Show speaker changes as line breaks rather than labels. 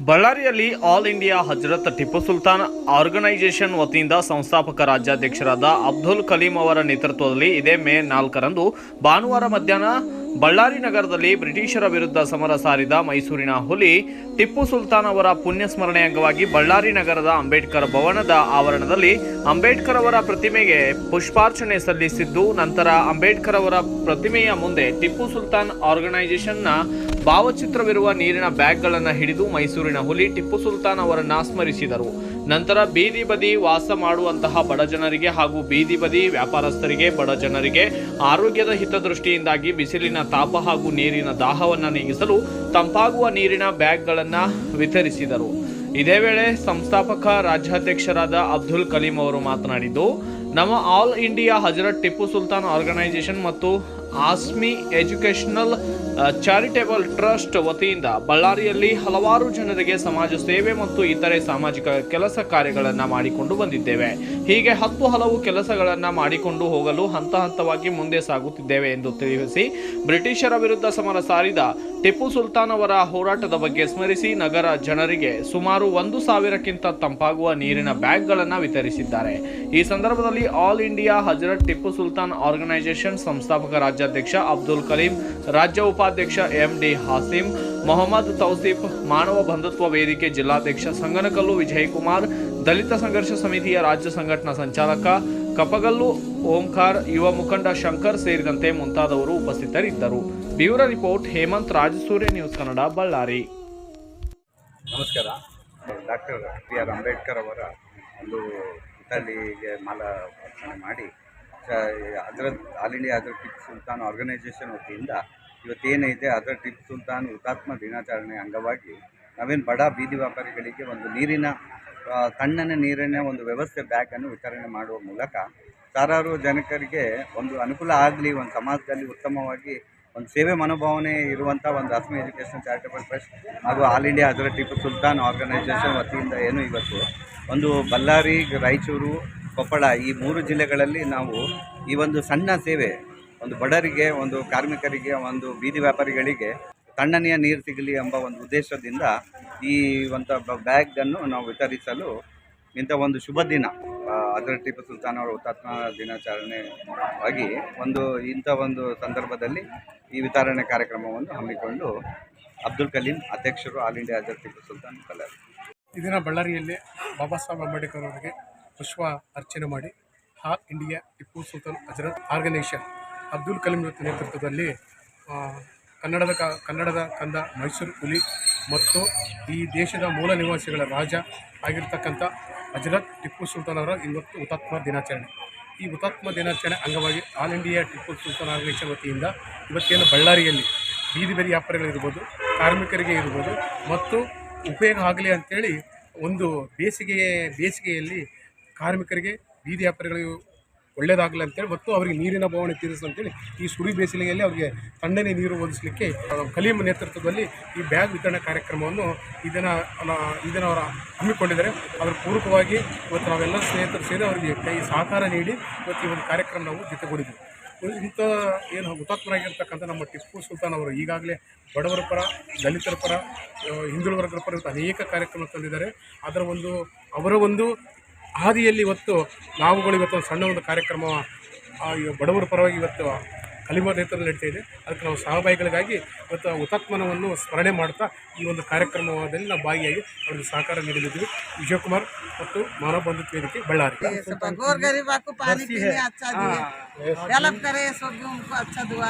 ಬಳ್ಳಾರಿಯಲ್ಲಿ all India Hazrat Tipu Sultan organisation ವತಿಯಿಂದ ಸಂಸ್ಥಾಪಕ ರಾಜ್ಯಾಧ್ಯಕ್ಷರಾದ ಅಬ್ದುಲ್ ಕಲೀಂ ಅವರ ನೇತೃತ್ವದಲ್ಲಿ ಇದೇ ಮೇ ನಾಲ್ಕರಂದು ಭಾನುವಾರ ಮಧ್ಯಾಹ್ನ ಬಳ್ಳಾರಿ ನಗರದಲ್ಲಿ ಬ್ರಿಟಿಷರ ವಿರುದ್ಧ ಸಮರ ಸಾರಿದ ಮೈಸೂರಿನ ಹುಲಿ ಟಿಪ್ಪು ಸುಲ್ತಾನ್ ಅವರ ಪುಣ್ಯ ಸ್ಮರಣೆ ಅಂಗವಾಗಿ ಬಳ್ಳಾರಿ ನಗರದ ಅಂಬೇಡ್ಕರ್ ಭವನದ ಆವರಣದಲ್ಲಿ ಅಂಬೇಡ್ಕರ್ ಅವರ ಪ್ರತಿಮೆಗೆ ಪುಷ್ಪಾರ್ಚನೆ ಸಲ್ಲಿಸಿದ್ದು, ನಂತರ ಅಂಬೇಡ್ಕರ್ ಅವರ ಪ್ರತಿಮೆಯ ಮುಂದೆ ಟಿಪ್ಪು ಸುಲ್ತಾನ್ ಆರ್ಗನೈಸೇಷನ್ನ ಭಾವಚಿತ್ರವಿರುವ ನೀರಿನ ಬ್ಯಾಗ್ಗಳನ್ನು ಹಿಡಿದು ಮೈಸೂರಿನ ಹುಲಿ ಟಿಪ್ಪು ಸುಲ್ತಾನ್ ಅವರನ್ನ ಸ್ಮರಿಸಿದರು. ನಂತರ ಬೀದಿ ಬದಿ ವಾಸ ಮಾಡುವಂತಹ ಬಡ ಜನರಿಗೆ ಹಾಗೂ ಬೀದಿ ಬದಿ ವ್ಯಾಪಾರಸ್ಥರಿಗೆ ಬಡ ಜನರಿಗೆ ಆರೋಗ್ಯದ ಹಿತದೃಷ್ಟಿಯಿಂದಾಗಿ ಬಿಸಿಲಿನ ತಾಪ ಹಾಗೂ ನೀರಿನ ದಾಹವನ್ನು ನೀಗಿಸಲು ತಂಪಾಗುವ ನೀರಿನ ಬ್ಯಾಗ್ಗಳನ್ನು ವಿತರಿಸಿದರು. ಇದೇ ವೇಳೆ ಸಂಸ್ಥಾಪಕ ರಾಜ್ಯಾಧ್ಯಕ್ಷರಾದ ಅಬ್ದುಲ್ ಕಲೀಂ ಅವರು ಮಾತನಾಡಿದ್ದು, ನಮ್ಮ all India Hazrat Tipu Sultan organisation ಮತ್ತು ಆಸ್ಮಿ ಎಜುಕೇಷನಲ್ ಚಾರಿಟೇಬಲ್ ಟ್ರಸ್ಟ್ ವತಿಯಿಂದ ಬಳ್ಳಾರಿಯಲ್ಲಿ ಹಲವಾರು ಜನರಿಗೆ ಸಮಾಜ ಸೇವೆ ಮತ್ತು ಇತರೆ ಸಾಮಾಜಿಕ ಕೆಲಸ ಕಾರ್ಯಗಳನ್ನು ಮಾಡಿಕೊಂಡು ಬಂದಿದ್ದೇವೆ. ಹೀಗೆ ಹತ್ತು ಹಲವು ಕೆಲಸಗಳನ್ನು ಮಾಡಿಕೊಂಡು ಹೋಗಲು ಹಂತ ಹಂತವಾಗಿ ಮುಂದೆ ಸಾಗುತ್ತಿದ್ದೇವೆ ಎಂದು ತಿಳಿಸಿ ಬ್ರಿಟಿಷರ ವಿರುದ್ಧ ಸಮರ ಸಾರಿದ ಟಿಪ್ಪು ಸುಲ್ತಾನ್ ಅವರ ಹೋರಾಟದ ಬಗ್ಗೆ ಸ್ಮರಿಸಿ ನಗರ ಜನರಿಗೆ ಸುಮಾರು ಒಂದು ಸಾವಿರಕ್ಕಿಂತ ತಂಪಾಗುವ ನೀರಿನ ಬ್ಯಾಗ್ಗಳನ್ನು ವಿತರಿಸಿದ್ದಾರೆ. ಈ ಸಂದರ್ಭದಲ್ಲಿ all India Hazrat Tipu Sultan organisation ಸಂಸ್ಥಾಪಕ ರಾಜ್ಯಾಧ್ಯಕ್ಷ ಅಬ್ದುಲ್ ಕಲೀಂ, ರಾಜ್ಯ ಉಪಾಧ್ಯಕ್ಷ ಎಂ ಡಿ ಹಾಸಿಂ, ಮೊಹಮ್ಮದ್ ತೌಸೀಫ್ ಮಾನವ ಬಂಧುತ್ವ ವೇದಿಕೆ ಜಿಲ್ಲಾಧ್ಯಕ್ಷ ಸಂಗನಕಲ್ಲು ವಿಜಯಕುಮಾರ್, ದಲಿತ ಸಂಘರ್ಷ ಸಮಿತಿಯ ರಾಜ್ಯ ಸಂಘಟನಾ ಸಂಚಾಲಕ ಕಪಗಲ್ಲು ಓಂಕಾರ್, ಯುವ ಮುಖಂಡ ಶಂಕರ್ ಸೇರಿದಂತೆ ಮುಂತಾದವರು ಉಪಸ್ಥಿತರಿದ್ದರು. Bureau report, Hemanth Rajasurya news Kannada, Ballari.
ನಮಸ್ಕಾರ. ಡಾಕ್ಟರ್ ಬಿ ಆರ್ ಅಂಬೇಡ್ಕರ್ ಅವರ ಒಂದು ಮಾಲಾ ಅರ್ಪಣೆ ಮಾಡಿ ಅದರ, ಆಲ್ ಇಂಡಿಯಾ ಅದರ್ ಟಿಪ್ಪು ಸುಲ್ತಾನ್ ಆರ್ಗನೈಸೇಷನ್ ವತಿಯಿಂದ ಇವತ್ತೇನೈತೆ, ಅದರ ಟಿಪ್ಪು ಸುಲ್ತಾನ್ ಹುತಾತ್ಮ ದಿನಾಚರಣೆ ಅಂಗವಾಗಿ ನಾವೇನು ಬಡ ಬೀದಿ ವ್ಯಾಪಾರಿಗಳಿಗೆ ಒಂದು ನೀರಿನ ತಣ್ಣನ ನೀರಿನ ಒಂದು ವ್ಯವಸ್ಥೆ ಬ್ಯಾಗನ್ನು ವಿತರಣೆ ಮಾಡುವ ಮೂಲಕ ಸಾವಿರಾರು ಜನಕರಿಗೆ ಒಂದು ಅನುಕೂಲ ಆಗಲಿ, ಒಂದು ಸಮಾಜದಲ್ಲಿ ಉತ್ತಮವಾಗಿ ಒಂದು ಸೇವೆ ಮನೋಭಾವನೆ ಇರುವಂಥ ಒಂದು ಅಸ್ಮಿ ಎಜುಕೇಷನ್ ಚಾರಿಟಬಲ್ ಟ್ರಸ್ಟ್ ಹಾಗೂ ಆಲ್ ಇಂಡಿಯಾ ಅದರ ಟಿಪ್ಪು ಸುಲ್ತಾನ್ ಆರ್ಗನೈಸೇಷನ್ ವತಿಯಿಂದ ಏನು ಇವತ್ತು ಒಂದು ಬಳ್ಳಾರಿ ರಾಯಚೂರು ಕೊಪ್ಪಳ ಈ ಮೂರು ಜಿಲ್ಲೆಗಳಲ್ಲಿ ನಾವು ಈ ಒಂದು ಸಣ್ಣ ಸೇವೆ, ಒಂದು ಬಡರಿಗೆ ಒಂದು ಕಾರ್ಮಿಕರಿಗೆ, ಒಂದು ಬೀದಿ ವ್ಯಾಪಾರಿಗಳಿಗೆ ತಣ್ಣನೆಯ ನೀರು ಸಿಗಲಿ ಎಂಬ ಒಂದು ಉದ್ದೇಶದಿಂದ ಈ ಒಂದು ಬ್ಯಾಗನ್ನು ನಾವು ವಿತರಿಸಲು ಇಂಥ ಒಂದು ಶುಭ ದಿನ. ಅದರ ಟಿಪ್ಪು ಸುಲ್ತಾನ್ ಅವರ ಹುತಾತ್ಮ ದಿನಾಚರಣೆ ಆಗಿ ಒಂದು ಇಂಥ ಒಂದು ಸಂದರ್ಭದಲ್ಲಿ ಈ ವಿತರಣೆ ಕಾರ್ಯಕ್ರಮವನ್ನು ಹಮ್ಮಿಕೊಂಡು ಅಬ್ದುಲ್ ಕಲೀಂ ಅಧ್ಯಕ್ಷರು ಆಲ್ ಇಂಡಿಯಾ ಅದರ ಟಿಪ್ಪು ಸುಲ್ತಾನ್
ಕಲರ್ ಇದನ್ನು ಬಳ್ಳಾರಿಯಲ್ಲಿ ಬಾಬಾ ಸಾಹೇಬ್ ಅಂಬೇಡ್ಕರ್ ಅವರಿಗೆ ಪುಷ್ಪ ಅರ್ಚನೆ ಮಾಡಿ all India Tipu Sultan Hazrat organisation Abdul Kaleem ನೇತೃತ್ವದಲ್ಲಿ ಕನ್ನಡದ ಕ, ಕನ್ನಡದ ಕಂದ ಮೈಸೂರು ಹುಲಿ ಮತ್ತು ಈ ದೇಶದ ಮೂಲ ನಿವಾಸಿಗಳ ರಾಜ ಆಗಿರ್ತಕ್ಕಂಥ ಹಜರತ್ ಟಿಪ್ಪು ಸುಲ್ತಾನ್ ಅವರ ಇವತ್ತು ಹುತಾತ್ಮ ದಿನಾಚರಣೆ. ಈ ಹುತಾತ್ಮ ದಿನಾಚರಣೆ ಅಂಗವಾಗಿ all India Tipu Sultan organisation ವತಿಯಿಂದ ಇವತ್ತೇನು ಬಳ್ಳಾರಿಯಲ್ಲಿ ಬೀದಿ ಬದಿ ವ್ಯಾಪಾರಿಗಳಿರ್ಬೋದು ಕಾರ್ಮಿಕರಿಗೆ ಇರ್ಬೋದು ಮತ್ತು ಉಪಯೋಗ ಆಗಲಿ ಅಂಥೇಳಿ ಒಂದು ಬೇಸಿಗೆ ಬೇಸಿಗೆಯಲ್ಲಿ ಕಾರ್ಮಿಕರಿಗೆ ಬೀದಿ ವ್ಯಾಪಾರಿಗಳಿಗೆ ಒಳ್ಳೆಯದಾಗಲಿ ಅಂತೇಳಿ ಮತ್ತು ಅವರಿಗೆ ನೀರಿನ ಭಾವನೆ ತೀರಿಸಲು ಅಂತೇಳಿ ಈ ಸುಡಿ ಬೇಸಿಗೆಯಲ್ಲಿ ಅವರಿಗೆ ತಣ್ಣನೆ ನೀರು ಒದಗಿಸಲಿಕ್ಕೆ ಕಲೀಮ್ ನೇತೃತ್ವದಲ್ಲಿ ಈ ಬ್ಯಾಗ್ ವಿತರಣಾ ಕಾರ್ಯಕ್ರಮವನ್ನು ಇದನ್ನು ಇದನ್ನು ಅವರು ಹಮ್ಮಿಕೊಂಡಿದ್ದಾರೆ. ಅದರ ಪೂರಕವಾಗಿ ಇವತ್ತು ನಾವೆಲ್ಲ ಸ್ನೇಹಿತರು ಸೇರಿ ಅವರಿಗೆ ಕೈ ಸಹಕಾರ ನೀಡಿ ಇವತ್ತು ಈ ಒಂದು ಕಾರ್ಯಕ್ರಮ ನಾವು ಜೊತೆಗೂಡಿದ್ವಿ. ಇಂಥ ಏನು ಹುತಾತ್ಮರಾಗಿರ್ತಕ್ಕಂಥ ನಮ್ಮ ಟಿಪ್ಪು ಸುಲ್ತಾನ್ ಅವರು ಈಗಾಗಲೇ ಬಡವರ ಪರ, ದಲಿತರ ಪರ ಹಿಂದುಳಿದ ವರ್ಗದ ಪರ ಅನೇಕ ಕಾರ್ಯಕ್ರಮ ತಂದಿದ್ದಾರೆ. ಅದರ ಒಂದು, ಅವರ ಒಂದು ಹಾದಿಯಲ್ಲಿ ಇವತ್ತು ನಾವುಗಳು ಇವತ್ತು ಒಂದು ಸಣ್ಣ ಒಂದು ಕಾರ್ಯಕ್ರಮ ಆ, ಈ ಬಡವರ ಪರವಾಗಿ ಇವತ್ತು ಕಲಿಮ ನೇತೃತ್ವದಲ್ಲಿ ನಡೀತಾ ಇದೆ ಅದಕ್ಕೆ ನಾವು ಸಹಭಾಗಿಗಳಿಗಾಗಿ ಇವತ್ತು ಹುತಾತ್ಮನವನ್ನು ಸ್ಮರಣೆ ಮಾಡ್ತಾ ಈ ಒಂದು ಕಾರ್ಯಕ್ರಮದಲ್ಲಿ ನಾವು ಭಾಗಿಯಾಗಿ ಅವರಿಗೆ ಸಹಕಾರ ನೀಡಲಿದ್ದೀವಿ ವಿಜಯಕುಮಾರ್ ಮತ್ತು ಮಾನವ ಬಂಧುತ್ವ ವೇದಿಕೆ ಬಳ್ಳಾರಿ
गोर गरीबा को पानी पीने अच्छा दिए हेल्प करे सब भी उनको अच्छा दुआ